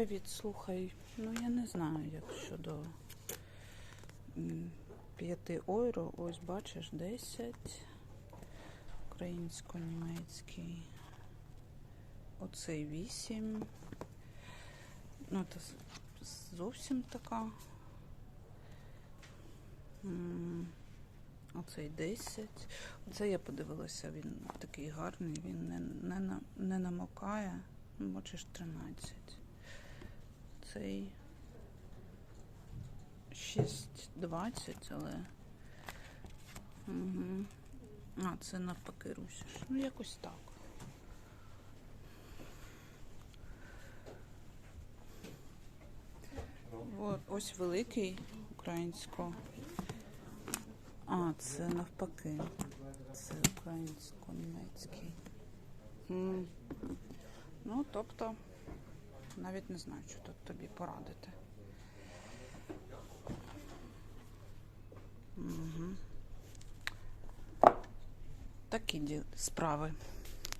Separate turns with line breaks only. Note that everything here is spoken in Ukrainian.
Привіт, слухай. Ну я не знаю, як щодо 5 євро. Ось бачиш 10. Українсько-німецький. Оцей 8. Ну, це зовсім така. Оцей 10. Оце я подивилася, він такий гарний, він не, не, не намокає. Ну, Бачиш, 13. Цей 6,20, але. Угу. А, це навпаки русиш. Ну, якось так. От, ось великий українсько. А, це навпаки. Це українсько-німецький. Ну, тобто, навіть не знаю, що тут тобі порадити. Угу. Такі справи.